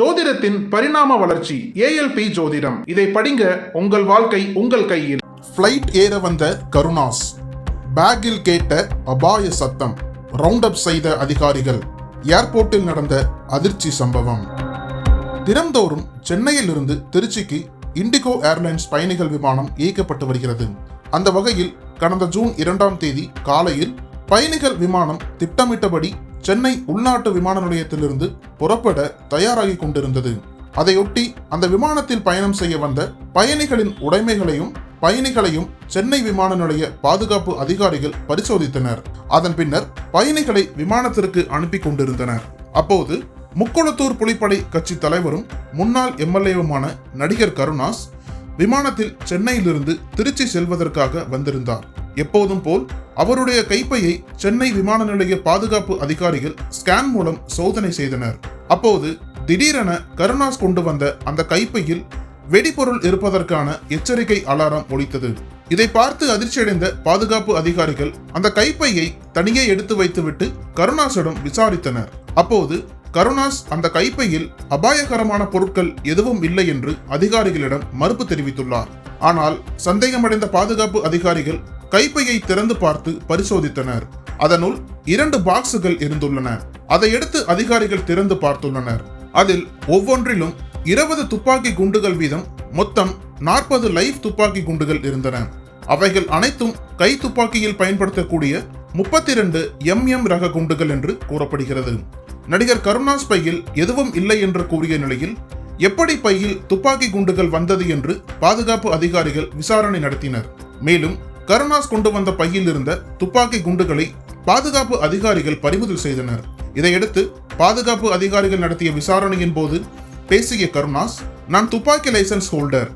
ஜோதிடத்தின் பரிணாம வளர்ச்சி ஏஎல்பி ஜோதிடம். இதை படிங்க உங்கள் வாழ்க்கை உங்கள் கையில். ஃப்ளைட் ஏற வந்த கருணாஸ். பேக்கில் கேட்ட அபாய சத்தம். ரவுண்ட் அப் செய்த அதிகாரிகள். ஏர்போர்ட்டில் நடந்த அதிர்ச்சி சம்பவம். தினம்தோறும் சென்னையிலிருந்து திருச்சிக்கு இண்டிகோ ஏர்லைன்ஸ் பயணிகள் விமானம் இயக்கப்பட்டு வருகிறது. அந்த வகையில் கடந்த ஜூன் இரண்டாம் தேதி காலையில் பயணிகள் விமானம் திட்டமிட்டபடி சென்னை உள்நாட்டு விமான நிலையத்திலிருந்து புறப்பட தயாராகி கொண்டிருந்தது. அதையொட்டி அந்த விமானத்தில் பயணம் செய்ய வந்த பயணிகளின் உடைமைகளையும் பயணிகளையும் சென்னை விமான நிலைய பாதுகாப்பு அதிகாரிகள் பரிசோதித்தனர். அதன் பின்னர் பயணிகளை விமானத்திற்கு அனுப்பி கொண்டிருந்தனர். அப்போது முக்குளத்தூர் புலிப்படை கட்சி தலைவரும் முன்னாள் எம்எல்ஏவுமான நடிகர் கருணாஸ் விமானத்தில் சென்னையிலிருந்து திருச்சி செல்வதற்காக வந்திருந்தார். எப்போதும் போல் அவருடைய கைப்பையை சென்னை விமான நிலைய பாதுகாப்பு அதிகாரிகள் ஸ்கேன் மூலம் சோதனை செய்தனர். அப்போது திடீரென கருணாஸ் கொண்டு வந்த அந்த கைப்பையில் வெடிபொருள் இருப்பதற்கான எச்சரிக்கை அலாரம் ஒலித்தது. இதை பார்த்து அதிர்ச்சியடைந்த பாதுகாப்பு அதிகாரிகள் அந்த கைப்பையை தனியே எடுத்து வைத்துவிட்டு கருணாஸிடம் விசாரித்தனர். அப்போது கருணாஸ் அந்த கைப்பையில் அபாயகரமான பொருட்கள் எதுவும் இல்லை என்று அதிகாரிகளிடம் மறுப்பு தெரிவித்துள்ளார். ஆனால் சந்தேகமடைந்த பாதுகாப்பு அதிகாரிகள் கைப்பையை திறந்து பார்த்து பரிசோதித்தனர். அதனுள் இரண்டு பாக்ஸுகள் இருந்துள்ளன. அதை எடுத்து அதிகாரிகள் திறந்து பார்த்துள்ளனர். அதில் ஒவ்வொன்றிலும் இருபது துப்பாக்கி குண்டுகள் வீதம் மொத்தம் நாற்பது லைஃப் துப்பாக்கி குண்டுகள் இருந்தன. அவைகள் அனைத்தும் கை துப்பாக்கியில் பயன்படுத்தக்கூடிய முப்பத்தி ரெண்டு எம் ரக குண்டுகள் என்று கூறப்படுகிறது. நடிகர் கருணாஸ் பையில் எதுவும் இல்லை என்று கூறிய நிலையில் எப்படி பையில் துப்பாக்கி குண்டுகள் வந்தது என்று பாதுகாப்பு அதிகாரிகள் விசாரணை நடத்தினர். மேலும் கருணாஸ் கொண்டு வந்த பையில் இருந்த துப்பாக்கி குண்டுகளை பாதுகாப்பு அதிகாரிகள் பறிமுதல் செய்தனர். இதையடுத்து பாதுகாப்பு அதிகாரிகள் நடத்திய விசாரணையின் போது பேசிய கருணாஸ் நான் துப்பாக்கி லைசன்ஸ் ஹோல்டர்.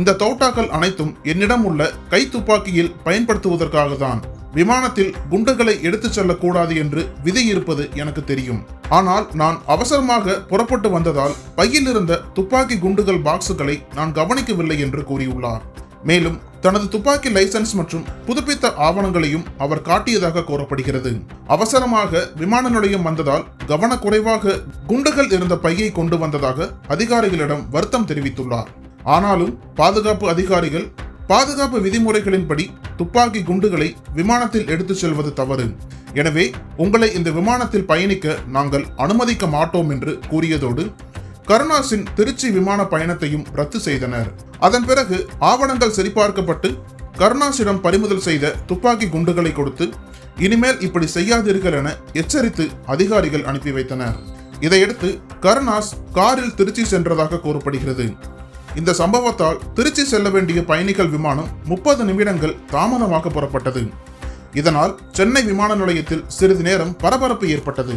இந்த தோட்டாக்கள் அனைத்தும் என்னிடம் உள்ள கை துப்பாக்கியில் பயன்படுத்துவதற்காக தான் விமானத்தில் குண்டுகளை எடுத்துச் செல்லக்கூடாது என்று விதி இருப்பது எனக்கு தெரியும். ஆனால் நான் அவசரமாக புறப்பட்டு வந்ததால் பையில் இருந்த துப்பாக்கி குண்டுகள் பாக்ஸுகளை நான் கவனிக்கவில்லை என்று கூறியுள்ளார். மேலும் தனது துப்பாக்கி லைசன்ஸ் மற்றும் புதுப்பித்த ஆவணங்களையும் அவர் காட்டியதாக கூறப்படுகிறது. அவசரமாக விமான நிலையம் வந்ததால் கவனக்குறைவாக குண்டுகள் இருந்த பையை கொண்டு வந்ததாக அதிகாரிகளிடம் வருத்தம் தெரிவித்துள்ளார். ஆனாலும் பாதுகாப்பு அதிகாரிகள் பாதுகாப்பு விதிமுறைகளின்படி துப்பாக்கி குண்டுகளை விமானத்தில் எடுத்துச் செல்வது தவறு. எனவே உங்களை இந்த விமானத்தில் பயணிக்க நாங்கள் அனுமதிக்க மாட்டோம் என்று கூறியதோடு கருணாஸின் திருச்சி விமான பயணத்தையும் ரத்து செய்தனர். அதன் பிறகு ஆவணங்கள் சரிபார்க்கப்பட்டு கருணாஸிடம் பறிமுதல் செய்த துப்பாக்கி குண்டுகளை கொடுத்து இனிமேல் இப்படி செய்யாதீர்கள் என எச்சரித்து அதிகாரிகள் அனுப்பி வைத்தனர். இதையடுத்து கருணாஸ் காரில் திருச்சி சென்றதாக கூறப்படுகிறது. இந்த சம்பவத்தால் திருச்சி செல்ல வேண்டிய பயணிகள் விமானம் முப்பது நிமிடங்கள் தாமதமாக புறப்பட்டது. இதனால் சென்னை விமான நிலையத்தில் சிறிது நேரம் பரபரப்பு ஏற்பட்டது.